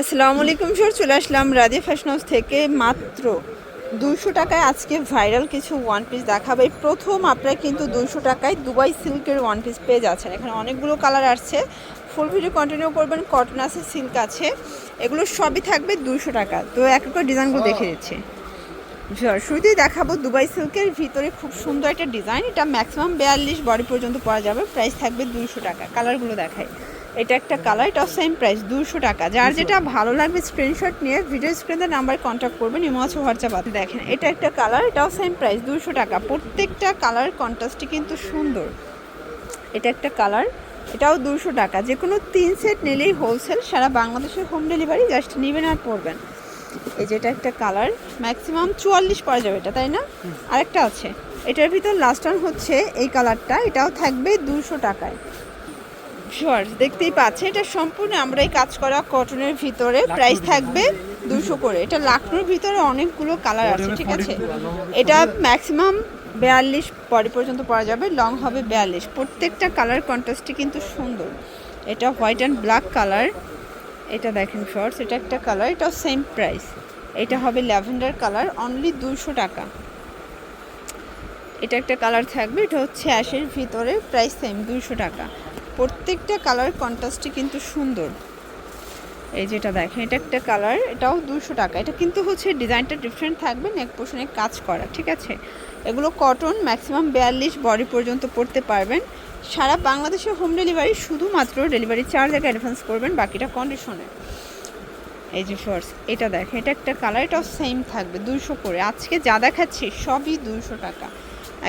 আসসালামু আলাইকুম স্যার চলে আসলাম রাজিয়া ফ্যাশন হাউস থেকে। মাত্র দুশো টাকায় আজকে ভাইরাল কিছু ওয়ান পিস দেখাবো। প্রথম আপনারা কিন্তু দুশো টাকায় দুবাই সিল্কের ওয়ান পিস পেয়ে যাচ্ছেন। এখানে অনেকগুলো কালার আসছে। ফুল ভিডিও কন্টিনিউ করবেন। কটন আছে সিল্ক আছে। এগুলো সবই থাকবে দুশো টাকা। তো এক এক করে ডিজাইনগুলো দেখে দিচ্ছি শুরুতেই দেখাবো দুবাই সিল্কের ভিতরে খুব সুন্দর একটা ডিজাইন এটা ম্যাক্সিমাম বিয়াল্লিশ বডি পর্যন্ত পাওয়া যাবে। প্রাইস থাকবে দুশো টাকা। কালারগুলো দেখাই। এটা একটা কালার এটাও সেম প্রাইস দুশো টাকা। যার যেটা ভালো লাগবে স্ক্রিনশট নিয়ে ভিডিও স্ক্রিনের নাম্বার কন্ট্যাক্ট করবেন ইমো আছে হোয়াটসঅ্যাপ আছে। দেখেন এটা একটা কালার এটাও সেম প্রাইস দুশো টাকা। প্রত্যেকটা কালার কন্ট্রাস্টই কিন্তু সুন্দর। এটা একটা কালার এটাও দুশো টাকা। যে কোনো তিন সেট নিলেই হোলসেল সারা বাংলাদেশের হোম ডেলিভারি জাস্ট নেবেন আর পড়বেন এই যেটা একটা কালার ম্যাক্সিমাম চুয়াল্লিশ পরা যাবে এটা তাই না? আরেকটা আছে এটার ভিতর লাস্ট হচ্ছে এই কালারটা এটাও থাকবে দুশো টাকায়। শিওর দেখতেই পাচ্ছেন এটা সম্পূর্ণ আমরা এই কাজ করা কটনের ভিতরে প্রাইস থাকবে দুশো করে। এটা লাখনোর ভিতরে অনেকগুলো কালার আছে ঠিক আছে? এটা ম্যাক্সিমাম বিয়াল্লিশ পরে পর্যন্ত পরা যাবে লং হবে বিয়াল্লিশ। প্রত্যেকটা কালার কন্ট্রাস্টই কিন্তু সুন্দর। এটা হোয়াইট অ্যান্ড ব্ল্যাক কালার এটা দেখেন শর্টস এটা একটা কালার এটাও সেম প্রাইস এটা হবে ল্যাভেন্ডার কালার অনলি দুশো টাকা। এটা একটা কালার থাকবে এটা হচ্ছে অ্যাশের ভিতরে প্রাইস সেম দুশো টাকা। প্রত্যেকটা কালার কন্ট্রাস্টই কিন্তু সুন্দর। এই যেটা দেখেন, এটা একটা কালার এটাও দুশো টাকা। এটা কিন্তু হচ্ছে ডিজাইনটা ডিফারেন্ট থাকবে নেক পোষণে কাজ করা, ঠিক আছে? এগুলো কটন ম্যাক্সিমাম বিয়াল্লিশ বডি পর্যন্ত পড়তে পারবেন। সারা বাংলাদেশে হোম ডেলিভারি শুধুমাত্র ডেলিভারি চার্জ আগে অ্যাডভান্স করবেন, বাকিটা কন্ডিশনে এই যে শর্টস এটা দেখেন, এটা একটা কালার এটাও সেম থাকবে দুশো করে। আজকে যা দেখাচ্ছি, সবই দুশো টাকা।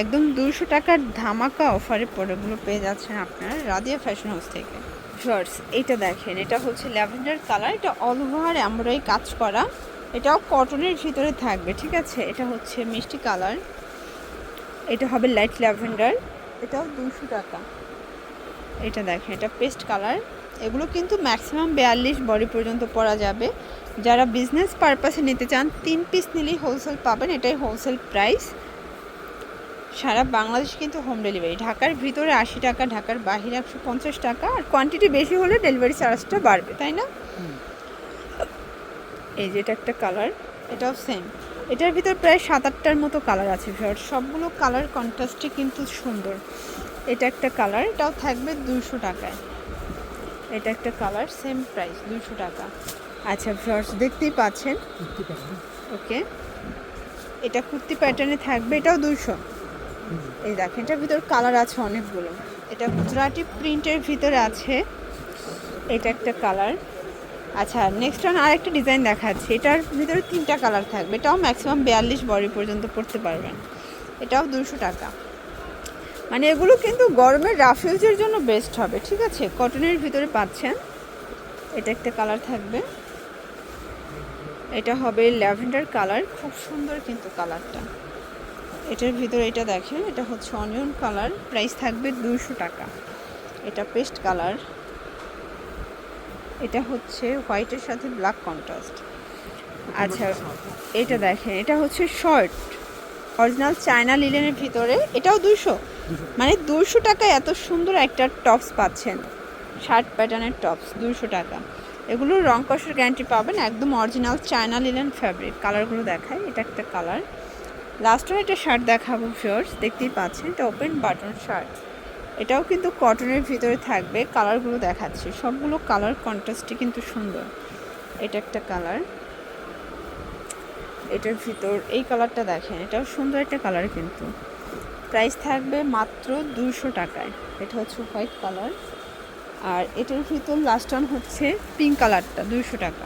একদম দুশো টাকার ধামাকা অফারে প্রোডাক্টগুলো পেয়ে যাচ্ছেন আপনারা রাদিয়া ফ্যাশন হাউস থেকে। শর্টস এটা দেখেন, এটা হচ্ছে ল্যাভেন্ডার কালার, এটা অল ওভার কাজ করা, এটাও কটনের ভিতরে থাকবে, ঠিক আছে? এটা হচ্ছে মিষ্টি কালার, এটা হবে লাইট ল্যাভেন্ডার, এটাও দুশো টাকা। এটা দেখেন, এটা পেস্ট কালার, এগুলো কিন্তু ম্যাক্সিমাম বিয়াল্লিশ বডি পর্যন্ত পরা যাবে। যারা বিজনেস পারপাসে নিতে চান, তিন পিস নিলেই হোলসেল পাবেন, এটাই হোলসেল প্রাইস। সারা বাংলাদেশ কিন্তু হোম ডেলিভারি ঢাকার ভিতরে আশি টাকা ঢাকার বাহিরে একশো পঞ্চাশ টাকা আর কোয়ান্টিটি বেশি হলে ডেলিভারি চার্জটা বাড়বে তাই না? এই যে এটা একটা কালার এটাও সেম এটার ভিতর প্রায় সাত আটটার মতো কালার আছে ভিওর সবগুলো কালার কন্ট্রাস্টই কিন্তু সুন্দর। এটা একটা কালার এটাও থাকবে দুশো টাকায়। এটা একটা কালার সেম প্রাইস দুশো টাকা। আচ্ছা ভিওর্স দেখতেই পাচ্ছেন? ওকে এটা কুর্তি প্যাটার্নে থাকবে এটাও দুশো এই দেখেন, এটার ভিতর কালার আছে অনেকগুলো। এটা গুজরাটি প্রিন্টের ভিতরে আছে। এটা একটা কালার আচ্ছা নেক্সট ওয়ান আরেকটা ডিজাইন দেখাচ্ছি। এটার ভিতরে তিনটা কালার থাকবে। এটাও ম্যাক্সিমাম বিয়াল্লিশ বডি পর্যন্ত পড়তে পারবেন। এটাও দুশো টাকা। মানে এগুলো কিন্তু গরমের রাফিউজের জন্য বেস্ট হবে, ঠিক আছে? কটনের ভিতরে পাচ্ছেন। এটা একটা কালার থাকবে। এটা হবে ল্যাভেন্ডার কালার খুব সুন্দর কিন্তু কালারটা এটার ভিতরে এটা দেখেন, এটা হচ্ছে অনিয়ন কালার প্রাইস থাকবে দুশো টাকা। এটা পেস্ট কালার এটা হচ্ছে হোয়াইটের সাথে ব্ল্যাক কন্ট্রাস্ট আচ্ছা এটা দেখেন, এটা হচ্ছে শর্ট অরিজিনাল চায়না লিলেনের ভিতরে, এটাও দুশো মানে দুশো টাকায় এত সুন্দর একটা টপস পাচ্ছেন শার্ট প্যাটার্নের টপস দুশো টাকা। এগুলো রং কষের গ্যারান্টি পাবেন, একদম অরিজিনাল চায়না লিলেন ফ্যাব্রিক কালারগুলো দেখায় এটা একটা কালার লাস্ট ওয়ান একটা শার্ট দেখাবো ফিওর্স দেখতেই পাচ্ছেন, এটা ওপেন বাটন শার্ট এটাও কিন্তু কটনের ভিতরে থাকবে কালারগুলো দেখাচ্ছি। সবগুলো কালার কন্ট্রাস্টই কিন্তু সুন্দর। এটা একটা কালার এটার ভিতর, এই কালারটা দেখেন, এটাও সুন্দর একটা কালার কিন্তু। প্রাইস থাকবে মাত্র দুশো টাকায়। এটা হচ্ছে হোয়াইট কালার আর এটার ভিতর লাস্ট ওয়ান হচ্ছে পিঙ্ক কালারটা দুশো টাকা।